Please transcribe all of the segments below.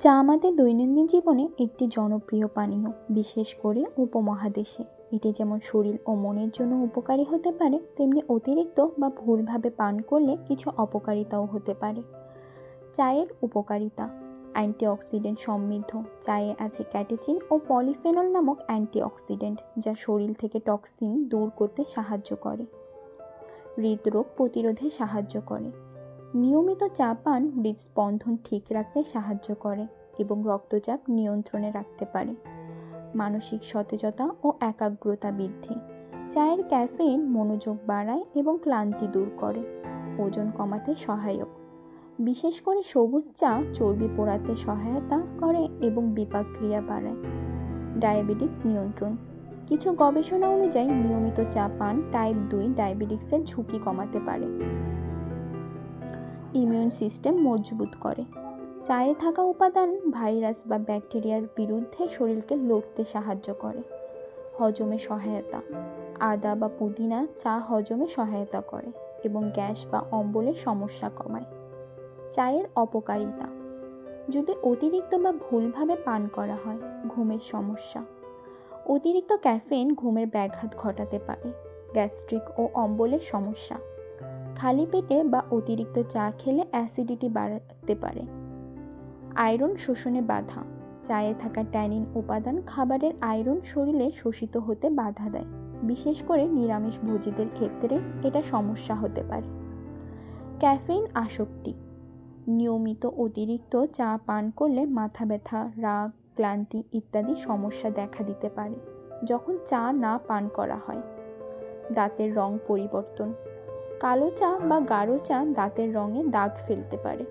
চা আমাদের দৈনন্দিন জীবনে একটি জনপ্রিয় পানীয়, বিশেষ করে উপমহাদেশে। এটি যেমন শরীর ও মনের জন্য উপকারী হতে পারে, তেমনি অতিরিক্ত বা ভুলভাবে পান করলে কিছু অপকারিতাও হতে পারে। চায়ের উপকারিতা, অ্যান্টিঅক্সিডেন্ট সমৃদ্ধ। চায়ে আছে ক্যাটেচিন ও পলিফেনল নামক অ্যান্টিঅক্সিডেন্ট, যা শরীর থেকে টক্সিন দূর করতে সাহায্য করে। হৃদরোগ প্রতিরোধে সাহায্য করে। নিয়মিত চা পান হৃদস্পন্দন ঠিক রাখতে সাহায্য করে এবং রক্তচাপ নিয়ন্ত্রণে রাখতে পারে। মানসিক সতেজতা ও একাগ্রতা বৃদ্ধি। চায়ের ক্যাফেইন মনোযোগ বাড়ায় এবং ক্লান্তি দূর করে। ওজন কমাতে সহায়ক। বিশেষ করে সবুজ চা চর্বি পোড়াতে সহায়তা করে এবং বিপাক ক্রিয়া বাড়ায়। ডায়াবেটিস নিয়ন্ত্রণ। কিছু গবেষণা অনুযায়ী নিয়মিত চা পান টাইপ দুই ডায়াবেটিক্সের ঝুঁকি কমাতে পারে। ইমিউন সিস্টেম মজবুত করে। চায়ে থাকা উপাদান, ভাইরাস বা ব্যাকটেরিয়ার বিরুদ্ধে শরীরকে লড়তে সাহায্য করে, হজমে সহায়তা। আদা বা পুদিনা চা হজমে সহায়তা করে এবং গ্যাস বা অম্বলের সমস্যা কমায়। চায়ের অপকারিতা। যদি অতিরিক্ত বা ভুলভাবে পান করা হয়, ঘুমের সমস্যা। অতিরিক্ত ক্যাফেন ঘুমের ব্যাঘাত ঘটাতে পারে, গ্যাস্ট্রিক ও অম্বলের সমস্যা। খালি পেটে বা অতিরিক্ত চা খেলে অ্যাসিডিটি বাড়াতে পারে। আয়রন শোষণে বাধা। চায়ে থাকা ট্যানিন উপাদান খাবারের আয়রন শরীরে শোষিত হতে বাধা দেয়। বিশেষ করে নিরামিষ ভোজীদের ক্ষেত্রে এটা সমস্যা হতে পারে। ক্যাফেইন আসক্তি। নিয়মিত অতিরিক্ত চা পান করলে মাথা ব্যথা, রাগ, ক্লান্তি ইত্যাদি সমস্যা দেখা দিতে পারে, যখন চা না পান করা হয়। দাঁতের রং পরিবর্তন। কালো চা বা গাঢ় চা দাঁতের রঙে দাগ ফেলতে পারে।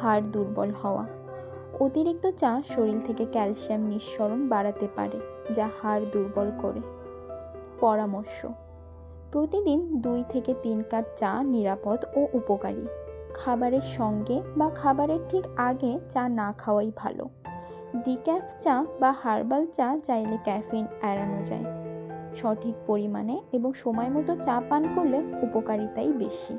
হাড় দুর্বল হওয়া। অতিরিক্ত চা শরীর থেকে ক্যালসিয়াম নিঃসরণ বাড়াতে পারে, যা হাড় দুর্বল করে। পরামর্শ, প্রতিদিন দুই থেকে তিন কাপ চা নিরাপদ ও উপকারী। খাবারের সঙ্গে বা খাবারের ঠিক আগে চা না খাওয়াই ভালো। ডিক্যাফ চা বা হার্বাল চা চাইলে ক্যাফিন এড়ানো যায়। সঠিক পরিমাণে এবং সময় মতো চা পান করলে উপকারিতাই বেশি।